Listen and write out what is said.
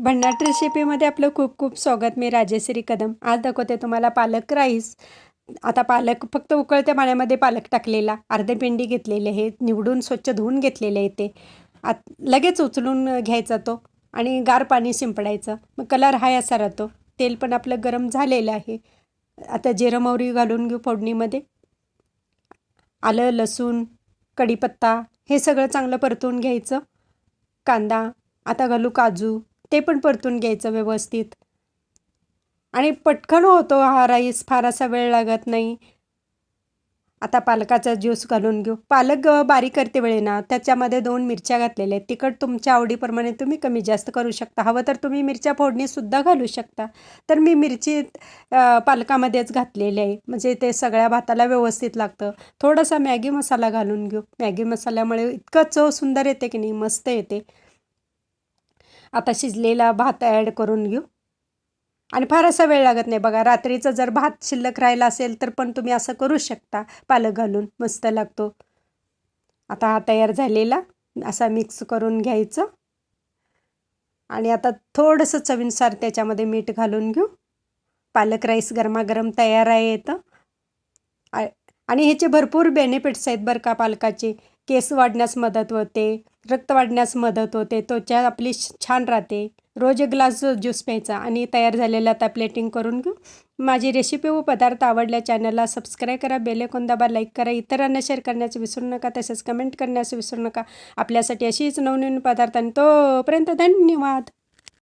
भन्नाट रेसिपीमध्ये आपलं खूप खूप स्वागत. मी राजेश्री कदम. आज दाखवते तुम्हाला पालक राईस आता पालक फक्त उकळत्या पाण्यामध्ये पालक टाकलेला. अर्धे पिंडी घेतलेले आहे निवडून स्वच्छ धुवून घेतलेले आहे ते. आत लगेच उचलून घ्यायचा तो आणि गार पाणी शिंपडायचं. मग कलर हाय असा राहतो. तेल पण आपलं गरम झालेलं आहे. आता जिरं मोहरी घालून घेऊ फोडणीमध्ये. आलं लसूण कढीपत्ता हे सगळं चांगलं परतून घ्यायचं. कांदा आता घालू काजू. ते पण परतून घ्यायचं व्यवस्थित. आणि पटकन होतो हा राईस फार असा वेळ लागत नाही. आता पालकाचा ज्यूस घालून घेऊ. पालक बारीक करते वेळेना. त्याच्यामध्ये दोन मिरच्या घातलेल्या आहेत. तिखट तुमच्या आवडीप्रमाणे तुम्ही कमी जास्त करू शकता. हवं तर तुम्ही मिरच्या फोडणीसुद्धा घालू शकता. तर मी मिरची पालकामध्येच घातलेली आहे. म्हणजे ते सगळ्या भाताला व्यवस्थित लागतं. थोडासा मॅगी मसाला घालून घेऊ. मॅगी मसाल्यामुळे इतकं चव सुंदर येते की नाही मस्त येते. आता शिजलेला भात ॲड करून घेऊ. आणि फार असा वेळ लागत नाही बघा रात्रीचं जर भात शिल्लक राहिला असेल तर पण तुम्ही असं करू शकता. पालक घालून मस्त लागतो. आता हा तयार झालेला असा मिक्स करून घ्यायचं. आणि आता थोडंसं चवीनुसार त्याच्यामध्ये मीठ घालून घेऊ. पालक राईस गरमागरम तयार आहे येतं आणि ह्याचे भरपूर बेनिफिट्स आहेत बरं का पालकाचे. केस वाढण्यास मदत होते रक्त वाढण्यास मदत होते त्वचा आपली छान राहते. रोज एक ग्लास ज्यूस प्यायचा आणि तयार झालेला आता प्लेटिंग करून घेऊ. माझी रेसिपी व पदार्थ आवडल्या चॅनलला सबस्क्राईब करा बेलेकोन दाबा लाईक करा. इतरांना शेअर करण्याचं विसरू नका तसेच कमेंट करण्याचं विसरू नका. आपल्यासाठी अशीच नवनवीन पदार्थ आणि तोपर्यंत धन्यवाद.